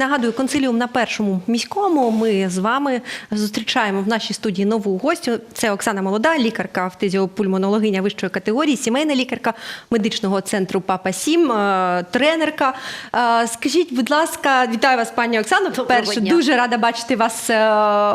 Нагадую, консиліум на першому міському. Ми з вами зустрічаємо в нашій студії нову гостю. Це Оксана Молода, лікарка фтизіопульмонологиня вищої категорії, сімейна лікарка медичного центру Папа Сім, е, тренерка. Е, Скажіть, будь ласка, вітаю вас, пані Оксано. Перше, дуже рада бачити вас е,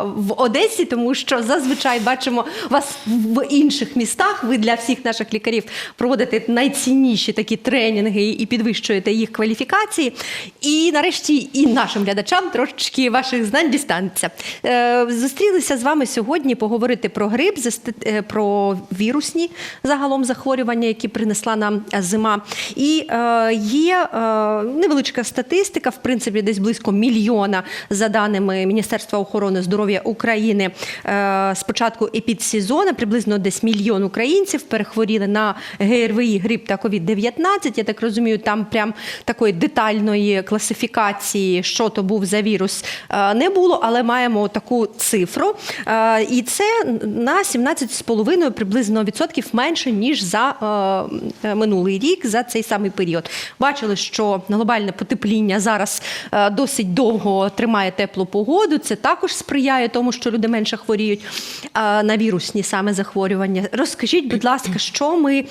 в Одесі, тому що зазвичай бачимо вас в інших містах. Ви для всіх наших лікарів проводите найцінніші такі тренінги і підвищуєте їх кваліфікації. І нарешті і нашим глядачам трошечки ваших знань дістанеться. Е, Зустрілися з вами сьогодні поговорити про грип, е, про вірусні загалом захворювання, які принесла нам зима. І е, є е, невеличка статистика, в принципі, десь близько мільйона за даними Міністерства охорони здоров'я України. Е, з початку епідсезону приблизно десь мільйон українців перехворіли на ГРВІ, грип та COVID-19. Я так розумію, там прям такої детальної класифікації, що то був за вірус, е, не було, але маємо таку цифру. Е, І це на 17,5 приблизно відсотків менше, ніж за е, минулий рік, за цей самий період. Бачили, що глобальне потепління зараз досить довго тримає теплу погоду. Це також сприяє тому, що люди менше хворіють на вірусні саме захворювання. Розкажіть, будь ласка, що ми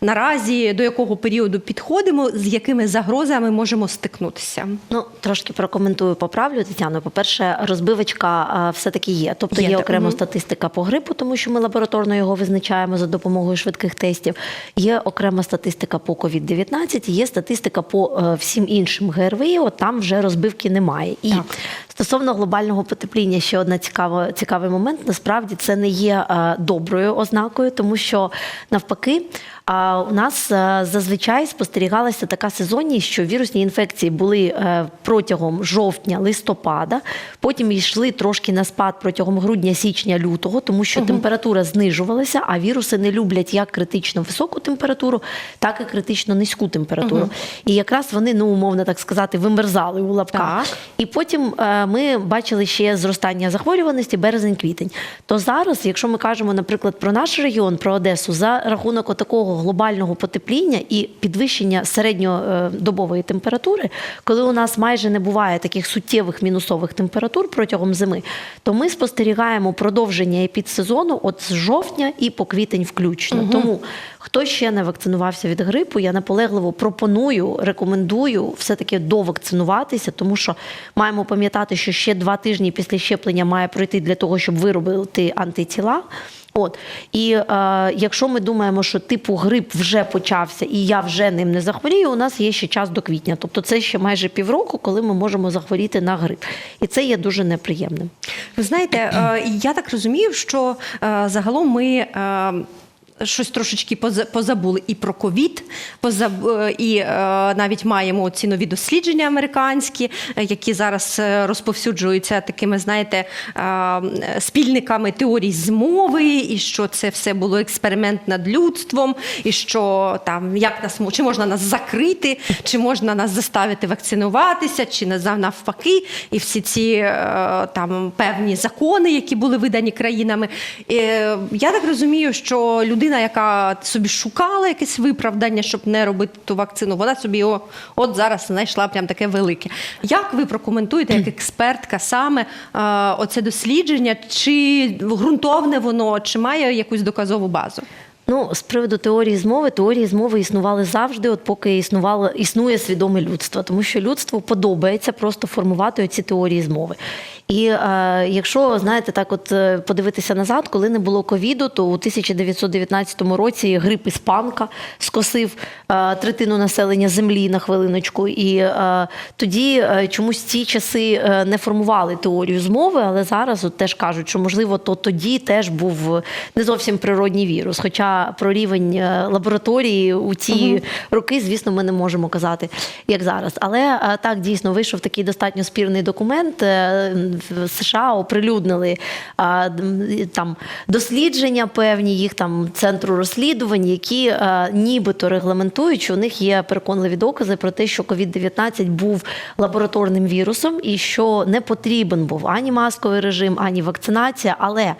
наразі до якого періоду підходимо, з якими загрозами можемо стикнутися? Ну, трошки прокоментую, поправлю Тетяно. По-перше, розбивочка все-таки є. Тобто Є, є, окрема мгм. статистика по грипу, тому що ми лабораторно його визначаємо за допомогою швидких тестів. Є окрема статистика по COVID-19, є статистика по е, всім іншим ГРВІ. От там вже розбивки немає. І Так. Стосовно глобального потепління, ще одна цікава, цікавий момент. Насправді це не є е, доброю ознакою, тому що навпаки, у нас е, зазвичай спостерігалася така сезонність, що вірусні інфекції були е, протягом жовтня, листопада, потім йшли трошки на спад протягом грудня, січня, лютого, тому що температура знижувалася, а віруси не люблять як критично високу температуру, так і критично низьку температуру. І якраз вони, ну умовно так сказати, вимерзали у лапках. Так. І потім е, ми бачили ще зростання захворюваності березень-квітень. То зараз, якщо ми кажемо, наприклад, про наш регіон, про Одесу, за рахунок такого глобального потепління і підвищення середньодобової температури, коли у нас майже не буває таких суттєвих мінусових температур протягом зими, то ми спостерігаємо продовження епідсезону от з жовтня і по квітень включно. Тому хто ще не вакцинувався від грипу, я наполегливо пропоную, рекомендую все-таки довакцинуватися, тому що маємо пам'ятати, що ще два тижні після щеплення має пройти для того, щоб виробити антитіла. От і е, якщо ми думаємо, що типу грип вже почався і я вже ним не захворію, у нас є ще час до квітня. Тобто це ще майже півроку, коли ми можемо захворіти на грип, і це є дуже неприємним. Ви знаєте, е, я так розумію, що е, загалом ми. е, Щось трошечки позабули і про ковід, і е, навіть маємо ці нові дослідження американські, які зараз е, розповсюджуються такими, знаєте, е, спільниками теорій змови, і що це все було експеримент над людством, і що там як нас чи можна нас закрити, чи можна нас заставити вакцинуватися, чи навпаки, і всі ці там певні закони, які були видані країнами. Я так розумію, що людина, яка собі шукала якесь виправдання, щоб не робити ту вакцину, вона собі його от зараз знайшла прям таке велике. Як ви прокоментуєте, як експертка саме е, оце дослідження, чи ґрунтовне воно, чи має якусь доказову базу? Ну, з приводу теорії змови, теорії змови існували завжди, от поки існувало, існує свідоме людство, тому що людству подобається просто формувати оці теорії змови. І е, якщо знаєте, так от е, подивитися назад, коли не було ковіду, то у 1919 році грип іспанка скосив е, третину населення землі на хвилиночку. І е, тоді е, чомусь ці часи е, не формували теорію змови, але зараз от теж кажуть, що можливо то тоді теж був не зовсім природній вірус. Хоча про рівень е, лабораторії у ці роки, звісно, ми не можемо казати, як зараз. Але е, так дійсно вийшов такий достатньо спірний документ. Е, в США оприлюднили а, там дослідження певні їх там центру розслідувань, які а, нібито регламентують, що у них є переконливі докази про те, що COVID-19 був лабораторним вірусом і що не потрібен був ані масковий режим, ані вакцинація. Але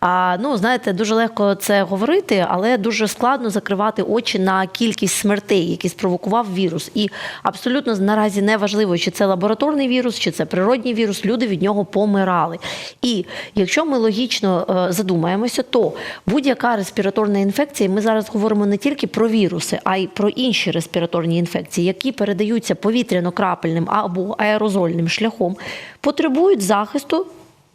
а, ну знаєте, дуже легко це говорити, але дуже складно закривати очі на кількість смертей, які спровокував вірус. І абсолютно наразі не важливо, чи це лабораторний вірус, чи це природній вірус. Люди від нього помирали. І якщо ми логічно е, задумаємося, то будь-яка респіраторна інфекція, ми зараз говоримо не тільки про віруси, а й про інші респіраторні інфекції, які передаються повітряно-крапельним або аерозольним шляхом, потребують захисту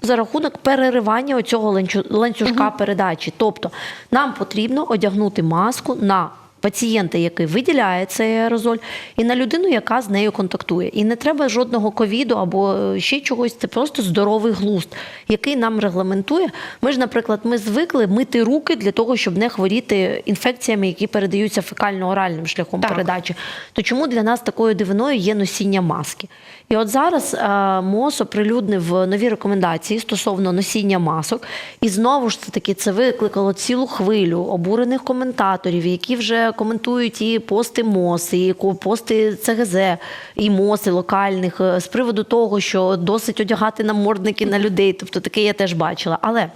за рахунок переривання оцього ланцю- ланцюжка передачі. Тобто нам потрібно одягнути маску на пацієнта, який виділяє цей аерозоль, і на людину, яка з нею контактує. І не треба жодного ковіду або е, ще чогось. Це просто здоровий глузд, який нам регламентує. Ми ж, наприклад, ми звикли мити руки для того, щоб не хворіти інфекціями, які передаються фекально-оральним шляхом Так. передачі. То чому для нас такою дивиною є носіння маски? І от зараз е, МОЗ оприлюднив нові рекомендації стосовно носіння масок. І знову ж таки це викликало цілу хвилю обурених коментаторів, які вже коментують і пости МОЗ, і пости ЦГЗ, і МОЗ, і локальних е, з приводу того, що досить одягати намордники на людей. Тобто таке я теж бачила. Але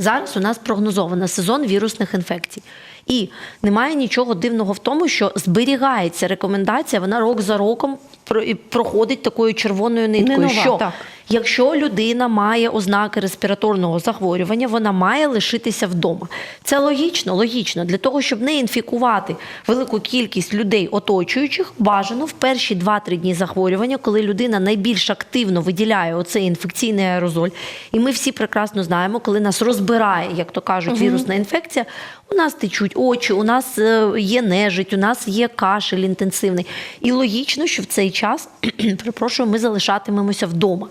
Зараз у нас прогнозовано сезон вірусних інфекцій. І немає нічого дивного в тому, що зберігається рекомендація, вона рок за роком проходить такою червоною ниткою. нова, що так. якщо людина має ознаки респіраторного захворювання, вона має лишитися вдома. Це логічно, логічно. Для того, щоб не інфікувати велику кількість людей, оточуючих, бажано в перші 2-3 дні захворювання, коли людина найбільш активно виділяє оцей інфекційний аерозоль. І ми всі прекрасно знаємо, коли нас розбирає, як то кажуть, вірусна інфекція. У нас течуть очі, у нас е, є нежить, у нас є кашель інтенсивний. І логічно, що в цей час, перепрошую, ми залишатимемося вдома.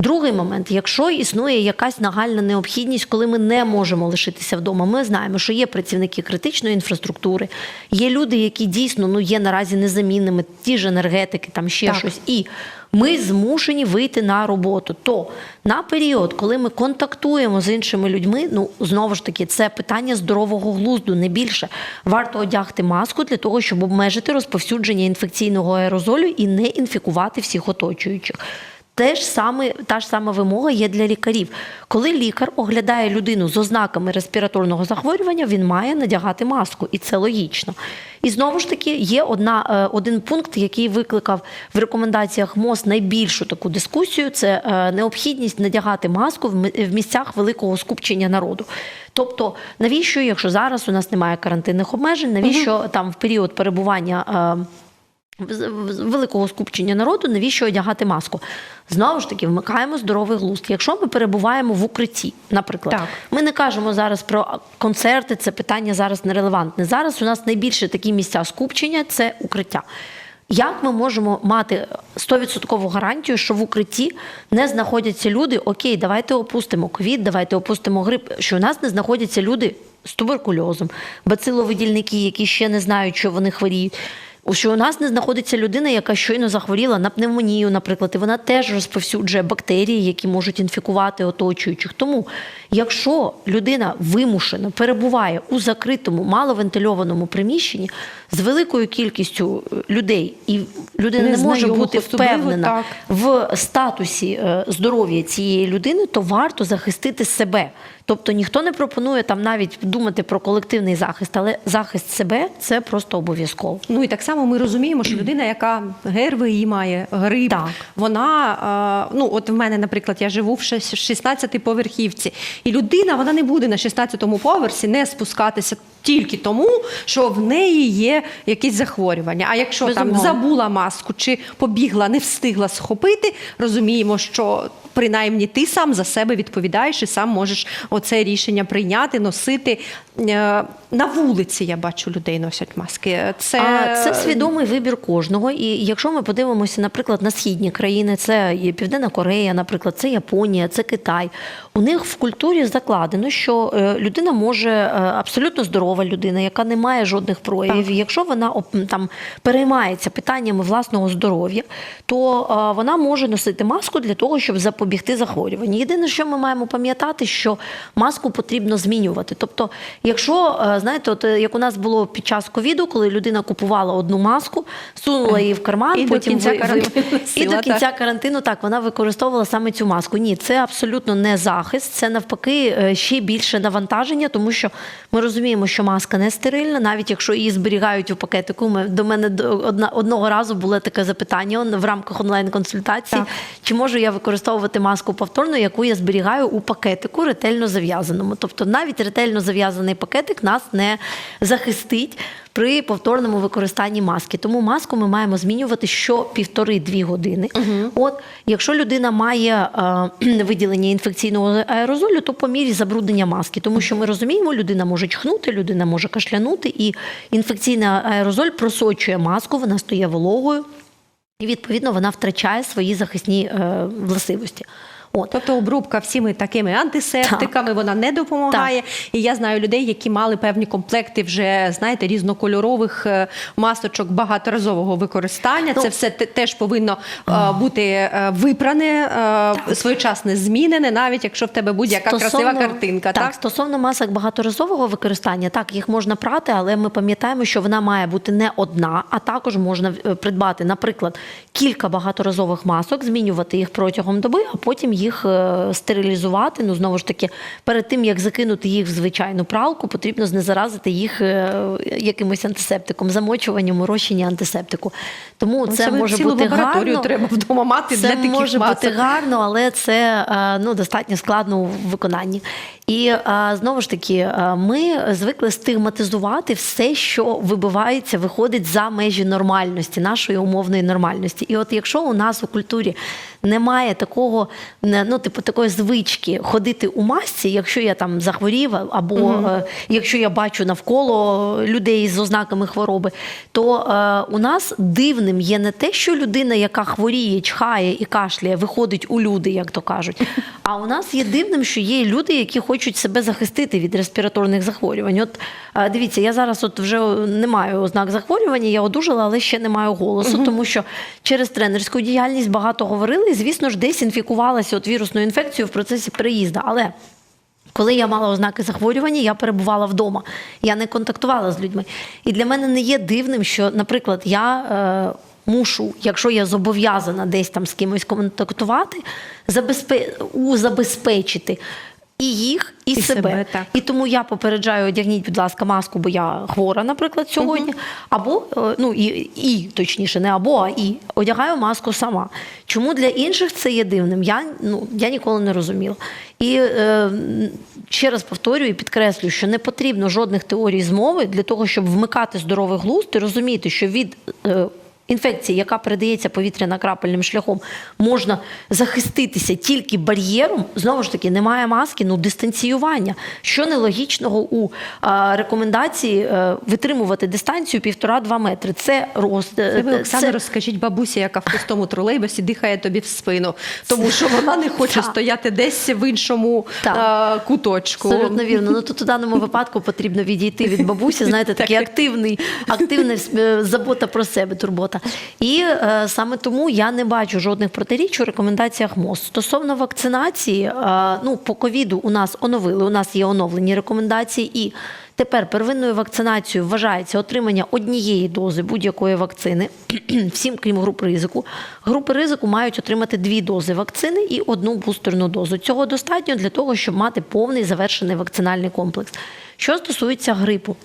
Другий момент, якщо існує якась нагальна необхідність, коли ми не можемо лишитися вдома, ми знаємо, що є працівники критичної інфраструктури, є люди, які дійсно ну є наразі незамінними, ті ж енергетики, там ще Так. щось. І ми змушені вийти на роботу. То на період, коли ми контактуємо з іншими людьми, ну знову ж таки, це питання здорового глузду, не більше. Варто одягти маску для того, щоб обмежити розповсюдження інфекційного аерозолю і не інфікувати всіх оточуючих. Те ж саме, та ж сама вимога є для лікарів. Коли лікар оглядає людину з ознаками респіраторного захворювання, він має надягати маску, і це логічно. І знову ж таки є одна, е, один пункт, який викликав в рекомендаціях МОЗ найбільшу таку дискусію: це е, необхідність надягати маску в місцях великого скупчення народу. Тобто, навіщо, якщо зараз у нас немає карантинних обмежень, навіщо там в період перебування. Великого скупчення народу, навіщо одягати маску? Знову ж таки, вмикаємо здоровий глузд. Якщо ми перебуваємо в укритті, наприклад, Так. ми не кажемо зараз про концерти, це питання зараз нерелевантне. Зараз у нас найбільше такі місця скупчення це укриття. Як ми можемо мати 100% гарантію, що в укритті не знаходяться люди? Окей, давайте опустимо ковід, давайте опустимо грип, що у нас не знаходяться люди з туберкульозом, бациловидільники, які ще не знають, що вони хворіють. Що у нас не знаходиться людина, яка щойно захворіла на пневмонію, наприклад, і вона теж розповсюджує бактерії, які можуть інфікувати оточуючих. Тому, якщо людина вимушено перебуває у закритому, маловентильованому приміщенні з великою кількістю е, людей, і людина не може Незнайомих бути впевнена так. в статусі е, здоров'я цієї людини, то варто захистити себе. Тобто ніхто не пропонує там навіть думати про колективний захист, але захист себе це просто обов'язково. Ну і так само ми розуміємо, що людина, яка ГРВІ має, грип, Так. вона, е, ну от в мене, наприклад, я живу в 16-й поверхівці, і людина вона не буде на 16-му поверсі не спускатися тільки тому, що в неї є якісь захворювання. А якщо Безумовно. там забула маску чи побігла, не встигла схопити, розуміємо, що. Принаймні, ти сам за себе відповідаєш і сам можеш оце рішення прийняти, носити. Е, На вулиці я бачу людей носять маски. Це, А це свідомий вибір кожного. І якщо ми подивимося, наприклад, на східні країни, це Південна Корея, наприклад, це Японія, це Китай. У них в культурі закладено, що е, людина може е, абсолютно здорова людина, яка не має жодних проявів. Якщо вона там переймається питаннями власного здоров'я, то е, вона може носити маску для того, щоб запобігти захворюванню. Єдине, що ми маємо пам'ятати, що маску потрібно змінювати. Тобто, якщо е, знаєте, от е, як у нас було під час ковіду, коли людина купувала одну маску, сунула її в карман, І до потім кінця ви- ви- і до кінця так. карантину так вона використовувала саме цю маску. Ні, це абсолютно не захист, це навпаки е, ще більше навантаження, тому що ми розуміємо, що маска не стерильна, навіть якщо її зберігають у пакетику. Ми до мене до- одна одного разу було таке запитання в рамках онлайн-консультації. Чи можу я використовувати маску повторно, яку я зберігаю у пакетику ретельно зав'язаному? Тобто навіть ретельно зав'язаний пакетик нас не захистить при повторному використанні маски. Тому маску ми маємо змінювати що півтори-дві години. От якщо людина має е, виділення інфекційного аерозолю, то по мірі забруднення маски, тому що ми розуміємо, людина може чхнути, людина може кашлянути, і інфекційний аерозоль просочує маску, вона стає вологою. І відповідно вона втрачає свої захисні е, властивості. От. Тобто обрубка всіми такими антисептиками вона не допомагає. І я знаю людей, які мали певні комплекти вже знаєте різнокольорових е, масочок багаторазового використання. Ну, Це все теж повинно е, бути е, випране, е, своєчасно змінене, навіть якщо в тебе будь-яка красива картинка. Так, Так, стосовно масок багаторазового використання, так їх можна прати, але ми пам'ятаємо, що вона має бути не одна, а також можна придбати, наприклад, кілька багаторазових масок, змінювати їх протягом доби, а потім їх е, стерилізувати. Ну знову ж таки, перед тим як закинути їх в звичайну пралку, потрібно знезаразити їх е, якимось антисептиком, замочуванням, урощення антисептику. Тому Ну, це ви може бути гарно. треба вдома мати Це для таких може масок. бути гарно, але це е, ну, достатньо складно у виконанні. І е, знову ж таки, е, ми звикли стигматизувати все, що вибивається, виходить за межі нормальності, нашої умовної нормальності. І от якщо у нас у культурі немає такого, ну, типу, такої звички ходити у масці, якщо я там захворів, або е, якщо я бачу навколо людей з ознаками хвороби, то е, у нас дивним є не те, що людина, яка хворіє, чхає і кашляє, виходить у люди, як то кажуть. А у нас є дивним, що є люди, які хочуть себе захистити від респіраторних захворювань. От дивіться, я зараз от вже не маю ознак захворювання, я одужала, але ще не маю голосу, тому що через тренерську діяльність багато говорили, і звісно ж, десь інфікувалася от вірусною інфекцією в процесі переїзду. Але коли я мала ознаки захворювання, я перебувала вдома. Я не контактувала з людьми. І для мене не є дивним, що, наприклад, я е, мушу, якщо я зобов'язана десь там з кимось контактувати, забезпе... узабезпечити і їх, і, І себе. себе, так. І тому я попереджаю, одягніть, будь ласка, маску, бо я хвора, наприклад, сьогодні. Або е, ну і, і точніше, не або, а і одягаю маску сама. Чому для інших це є дивним? Я ну я ніколи не розуміла. І е, ще раз повторюю і підкреслюю, що не потрібно жодних теорій змови для того, щоб вмикати здоровий глузд і розуміти, що від е, інфекції, яка передається повітряно-крапельним шляхом, можна захиститися тільки бар'єром. Знову ж таки, немає маски, ну дистанціювання. Що нелогічного у а, рекомендації е, витримувати дистанцію півтора-два метри. Це рост. Це ви, е, Оксана, це- розкажіть бабусі, яка в пустому тролейбусі дихає тобі в спину, тому що вона не хоче стояти десь в іншому е, куточку. Абсолютно вірно. Ну тут у даному випадку потрібно відійти від бабусі, знаєте, такий активний, активна е, забота про себе, турбота. І е, саме тому я не бачу жодних протиріч у рекомендаціях МОЗ. Стосовно вакцинації, е, ну по ковіду у нас оновили, у нас є оновлені рекомендації і. Тепер первинною вакцинацією вважається отримання однієї дози будь-якої вакцини, всім крім груп ризику. Групи ризику мають отримати дві дози вакцини і одну бустерну дозу. Цього достатньо для того, щоб мати повний завершений вакцинальний комплекс. Що стосується грипу,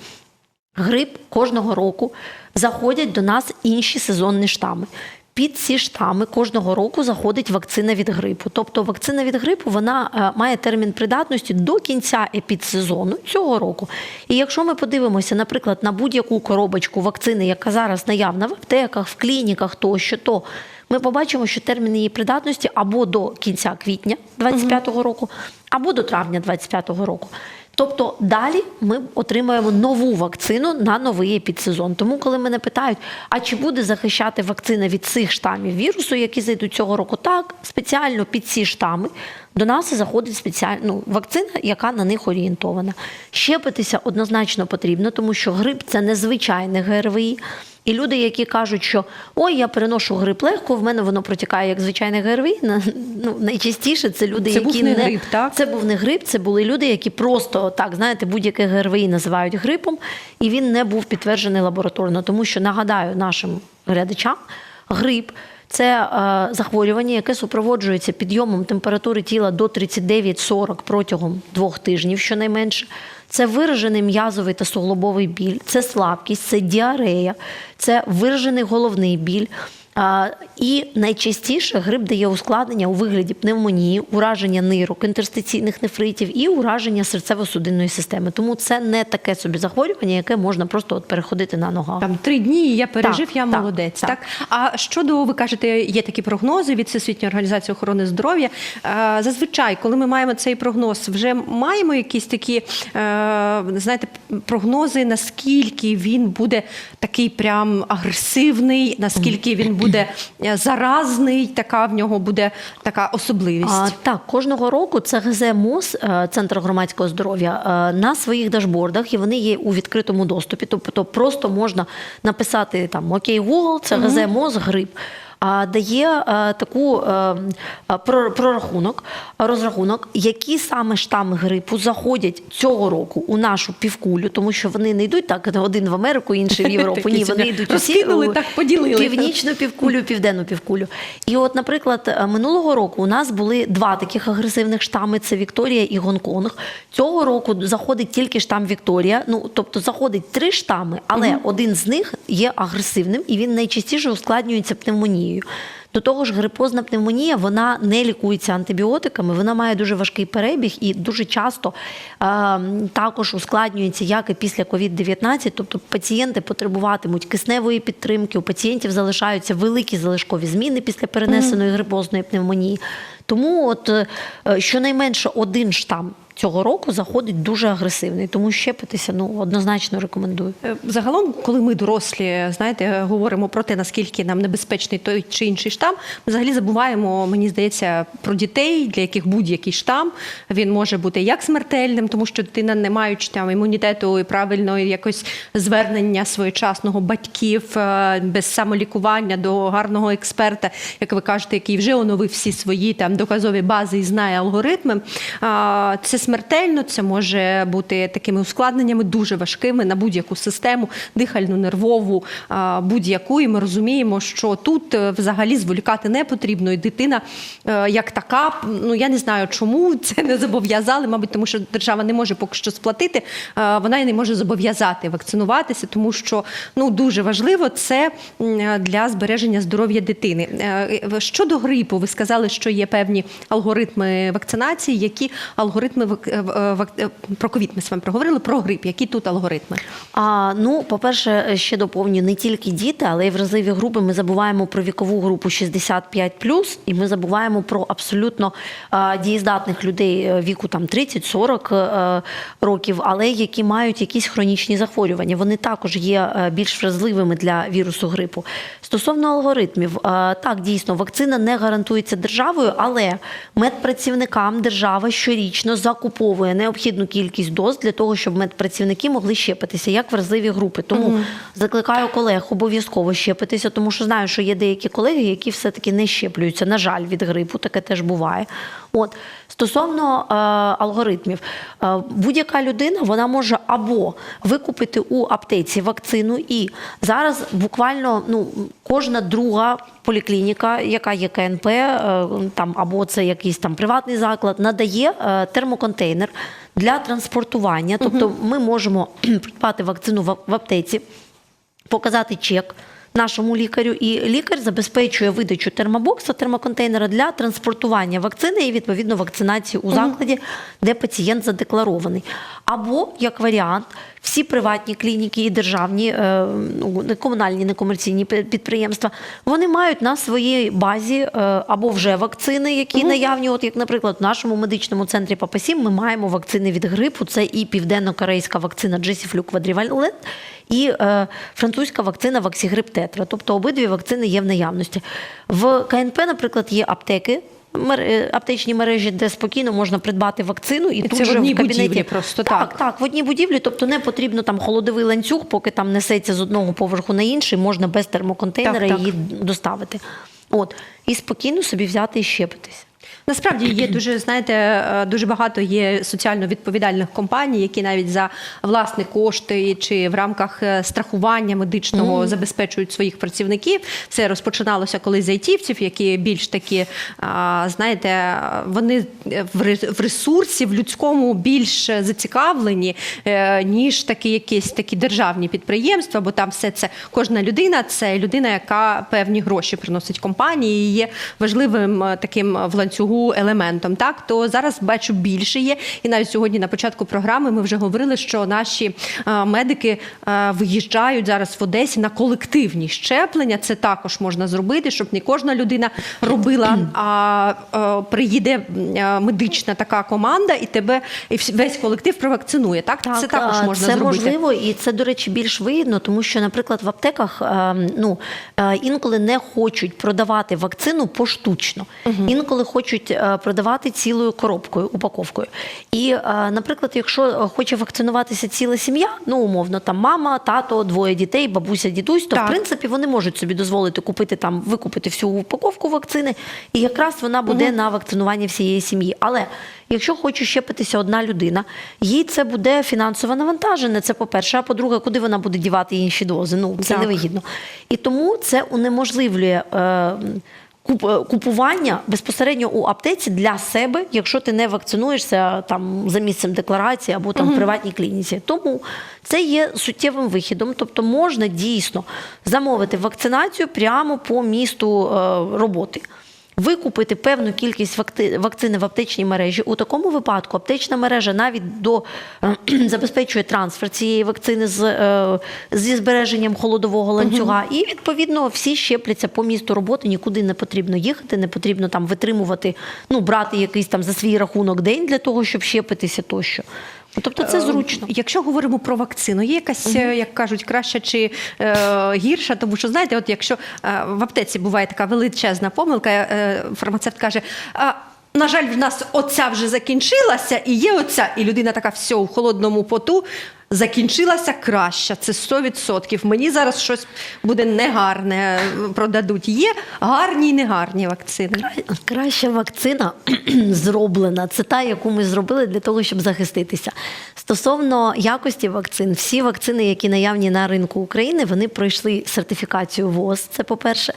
грип кожного року заходять до нас інші сезонні штами. Під ці штами кожного року заходить вакцина від грипу. Тобто вакцина від грипу вона е, має термін придатності до кінця епідсезону цього року. І якщо ми подивимося, наприклад, на будь-яку коробочку вакцини, яка зараз наявна в аптеках, в клініках тощо, то ми побачимо, що термін її придатності або до кінця квітня 25-го року, або до травня 25-го року. Тобто далі ми отримаємо нову вакцину на новий епідсезон. Тому, коли мене питають, а чи буде захищати вакцина від цих штамів вірусу, які зайдуть цього року, так спеціально під ці штами до нас заходить спеціальна ну, вакцина, яка на них орієнтована. Щепитися однозначно потрібно, тому що грип це незвичайне ГРВІ. І люди, які кажуть, що ой, я переношу грип легко, в мене воно протікає як звичайне ГРВІ. Ну, найчастіше це люди, Це які був не грип, так? це був не грип, це були люди, які просто так знаєте, будь-яке ГРВІ називають грипом, і він не був підтверджений лабораторно. Тому що нагадаю нашим глядачам, грип. Це е, захворювання, яке супроводжується підйомом температури тіла до 39-40 протягом двох тижнів, щонайменше. Це виражений м'язовий та суглобовий біль, це слабкість, це діарея, це виражений головний біль. І найчастіше грип дає ускладнення у вигляді пневмонії, ураження нирок, інтерстиційних нефритів і ураження серцево-судинної системи. Тому це не таке собі захворювання, яке можна просто от переходити на ногах. Там три дні, і я пережив, Так, я так, молодець. Так, так. а щодо ви кажете, є такі прогнози від Всесвітньої організації охорони здоров'я. Е, Зазвичай, коли ми маємо цей прогноз, вже маємо якісь такі е, знаєте, прогнози, наскільки він буде такий прям агресивний, наскільки він буде е, заразний, така в нього буде така особливість. А, так, кожного року це ГЗ МОЗ, е, Центр громадського здоров'я, е, на своїх дашбордах, і вони є у відкритому доступі. Тобто просто можна написати там Окей, Google, це ГЗ МОЗ, грип. Дає е, таку е, е, про- прорахунок, розрахунок, які саме штами грипу заходять цього року у нашу півкулю, тому що вони не йдуть так один в Америку, інший в Європу. Ні, вони йдуть усі так поділили. північну півкулю, південну півкулю. І от, наприклад, минулого року у нас були два таких агресивних штами: це Вікторія і Гонконг. Цього року заходить тільки штам Вікторія. Ну тобто заходить три штами, але один з них є агресивним і він найчастіше ускладнюється пневмонією. До того ж, грипозна пневмонія вона не лікується антибіотиками, вона має дуже важкий перебіг і дуже часто е, також ускладнюється як і після COVID-19. Тобто пацієнти потребуватимуть кисневої підтримки, у пацієнтів залишаються великі залишкові зміни після перенесеної грипозної пневмонії. Тому, от е, щонайменше один штам цього року заходить дуже агресивний, тому щепитися ну однозначно рекомендую. Е, Загалом, коли ми дорослі, знаєте, говоримо про те, наскільки нам небезпечний той чи інший штам, ми взагалі забуваємо, мені здається, про дітей, для яких будь-який штам він може бути як смертельним, тому що дитина, не маючи там імунітету і правильного якось звернення своєчасного батьків е, без самолікування до гарного експерта, як ви кажете, який вже оновив всі свої там доказові бази і знає алгоритми. Це смертельно, це може бути такими ускладненнями дуже важкими на будь-яку систему, дихальну, нервову, будь-яку. І ми розуміємо, що тут е, взагалі зволікати не потрібно. І дитина е, як така, ну я не знаю, чому це не зобов'язали, мабуть, тому що держава не може поки що сплатити. Вона і не може зобов'язати вакцинуватися, тому що ну дуже важливо це для збереження здоров'я дитини. Е, Щодо грипу, ви сказали, що є певні алгоритми вакцинації. Які алгоритми про ковід ми з вами проговорили про грип? Які тут алгоритми? А, ну, по-перше, ще доповню не тільки діти, але й вразливі групи. Ми забуваємо про вікову групу 65+, і ми забуваємо про абсолютно дієздатних людей е, віку там 30-40 е, років, але які мають якісь хронічні захворювання. Вони також є е, більш вразливими для вірусу грипу. Стосовно алгоритмів, е, так дійсно вакцина не гарантується державою, але медпрацівникам держава щорічно закуповує необхідну кількість доз для того, щоб медпрацівники могли щепитися як вразливі групи. Тому закликаю колег обов'язково щепитися, тому що знаю, що є деякі колеги, які все-таки не щеплюються. На жаль, від грипу таке теж буває. От стосовно е, алгоритмів, е, будь-яка людина вона може або викупити у аптеці вакцину, і зараз буквально ну кожна друга поліклініка, яка є КНП, е, там або це якийсь там приватний заклад, надає е, термоконтейнер для транспортування. Тобто, ми можемо придбати вакцину в в аптеці, показати чек. Нашому лікарю, і лікар забезпечує видачу термобокса, термоконтейнера для транспортування вакцини і відповідно вакцинації у закладі, де пацієнт задекларований. Або як варіант. Всі приватні клініки і державні, е, ну, комунальні, некомерційні підприємства, вони мають на своїй базі е, або вже вакцини, які наявні. От як, наприклад, в нашому медичному центрі Папасім ми маємо вакцини від грипу. Це і південно-корейська вакцина Джесіфлю Квадрівалент, і е, французька вакцина Ваксігрип Тетра. Тобто обидві вакцини є в наявності. В КНП, наприклад, є аптеки. Е, Аптечні мережі, де спокійно можна придбати вакцину, і, І тут це в же одній в кабінеті будівлі просто, так, так. так, в одній будівлі, тобто не потрібно там холодовий ланцюг, поки там несеться з одного поверху на інший, можна без термоконтейнера Так, так. її доставити. От і спокійно собі взяти і щепитись. Насправді є дуже, знаєте, е, дуже багато є соціально відповідальних компаній, які навіть за власні кошти чи в рамках е, страхування медичного забезпечують своїх працівників. Це розпочиналося колись з айтівців, які більш такі, знаєте, вони в ре- в ресурсі, в людському більш зацікавлені, е, ніж такі якісь такі державні підприємства, бо там все це кожна людина це людина, яка певні гроші приносить компанії, і є важливим е, таким в ланцюгу елементом. Так то зараз бачу більше є. І навіть сьогодні на початку програми ми вже говорили, що наші е, медики е, виїжджають зараз в Одесі на колективні щеплення. Це також можна зробити, щоб не кожна людина робила, а е, приїде медична така команда, і тебе і весь колектив провакцинує. Так, це також можна це зробити. можливо, і це, до речі, більш вигідно, тому що, наприклад, в аптеках ну, інколи не хочуть продавати вакцину поштучно, інколи хочуть е, продавати цілою коробкою, упаковкою. І, е, наприклад, якщо е, хоче вакцинуватися ціла сім'я, ну умовно, там мама, тато, двоє дітей, бабуся, дідусь, то Так. в принципі вони можуть собі дозволити купити там, викупити всю упаковку вакцини, і якраз вона буде на вакцинування всієї сім'ї. Але якщо хоче щепитися одна людина, їй це буде фінансово навантажене. Це по-перше. А по-друге, куди вона буде дівати інші дози? Ну це Так. невигідно. І тому це унеможливлює. Е, Купування безпосередньо у аптеці для себе, якщо ти не вакцинуєшся там за місцем декларації або там в приватній клініці. Тому це є суттєвим вихідом. Тобто можна дійсно замовити вакцинацію прямо по місту е, роботи. Викупити певну кількість вакцини в аптечній мережі. У такому випадку аптечна мережа навіть до забезпечує трансфер цієї вакцини з, е, зі збереженням холодового ланцюга. І відповідно всі щепляться по місту роботи. Нікуди не потрібно їхати, не потрібно там витримувати, ну брати якийсь там за свій рахунок день для того, щоб щепитися тощо. Ну, Тобто це зручно. Е, Якщо говоримо про вакцину, є якась, угу. як кажуть, краща чи е, гірша, тому що знаєте, от якщо е, в аптеці буває така величезна помилка, е, фармацевт каже. А, на жаль, в нас оця вже закінчилася, і є оця, і людина така все у холодному поту. Закінчилася краща, це 100%. Мені зараз щось буде негарне е, продадуть. Є гарні і негарні вакцини. Краща вакцина зроблена. Це та, яку ми зробили для того, щоб захиститися. Стосовно якості вакцин, всі вакцини, які наявні на ринку України, вони пройшли сертифікацію ВОЗ. Це по-перше.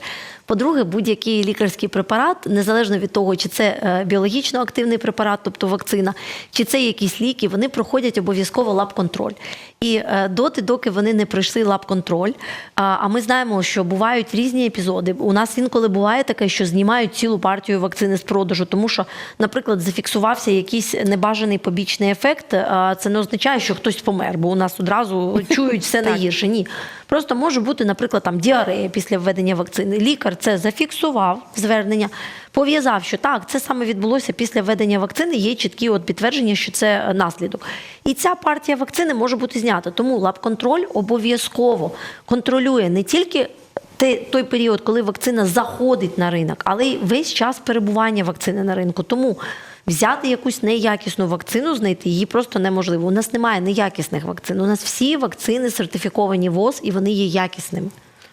По-друге, будь-який лікарський препарат, незалежно від того, чи це е, біологічно активний препарат, тобто вакцина, чи це якісь ліки, вони проходять обов'язково лаб-контроль. І е, доти, доки вони не пройшли лаб-контроль. А, а ми знаємо, що бувають різні епізоди. У нас інколи буває таке, що знімають цілу партію вакцини з продажу, тому що, наприклад, зафіксувався якийсь небажаний побічний ефект. Це не означає, що хтось помер, бо у нас одразу чують все найгірше. Ні. Просто може бути, наприклад, там діарея після введення вакцини. Лікар це зафіксував звернення, пов'язав, що так, це саме відбулося після введення вакцини. Є чіткі от підтвердження, що це наслідок. І ця партія вакцини може бути знята. Тому лабконтроль обов'язково контролює не тільки. Той період, коли вакцина заходить на ринок, але й весь час перебування вакцини на ринку. Тому взяти якусь неякісну вакцину, знайти її просто неможливо. У нас немає неякісних вакцин. У нас всі вакцини сертифіковані ВОЗ і вони є якісними.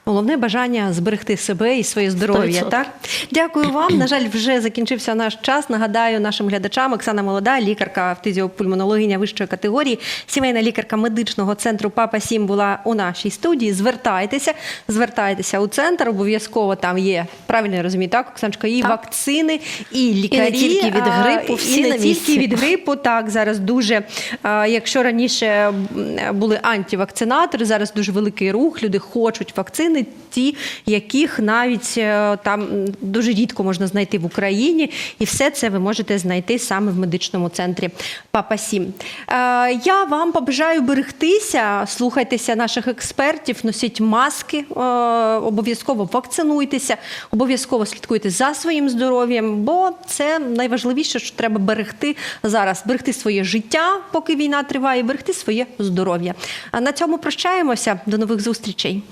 Головне бажання зберегти себе і своє здоров'я. 100%. Так дякую вам. На жаль, вже закінчився наш час. Нагадаю нашим глядачам Оксана Молода, лікарка фтизіопульмонологиня вищої категорії, сімейна лікарка медичного центру Папа Сім була у нашій студії. Звертайтеся, звертайтеся у центр. Обов'язково там є правильно я розумію, так Оксаночка, і Так. вакцини, і лікарі тільки від грипу, всі і не на місці. тільки від грипу. Так зараз дуже якщо раніше були антивакцинатори, зараз дуже великий рух. Люди хочуть вакцини. Вакцини, ті, яких навіть е, там дуже рідко можна знайти в Україні, і все це ви можете знайти саме в медичному центрі Папа Сім. Е, Я вам побажаю берегтися, слухайтеся наших експертів, носіть маски, е, обов'язково вакцинуйтеся, обов'язково слідкуйте за своїм здоров'ям, бо це найважливіше, що треба берегти зараз. Берегти своє життя, поки війна триває, берегти своє здоров'я. На цьому прощаємося. До нових зустрічей.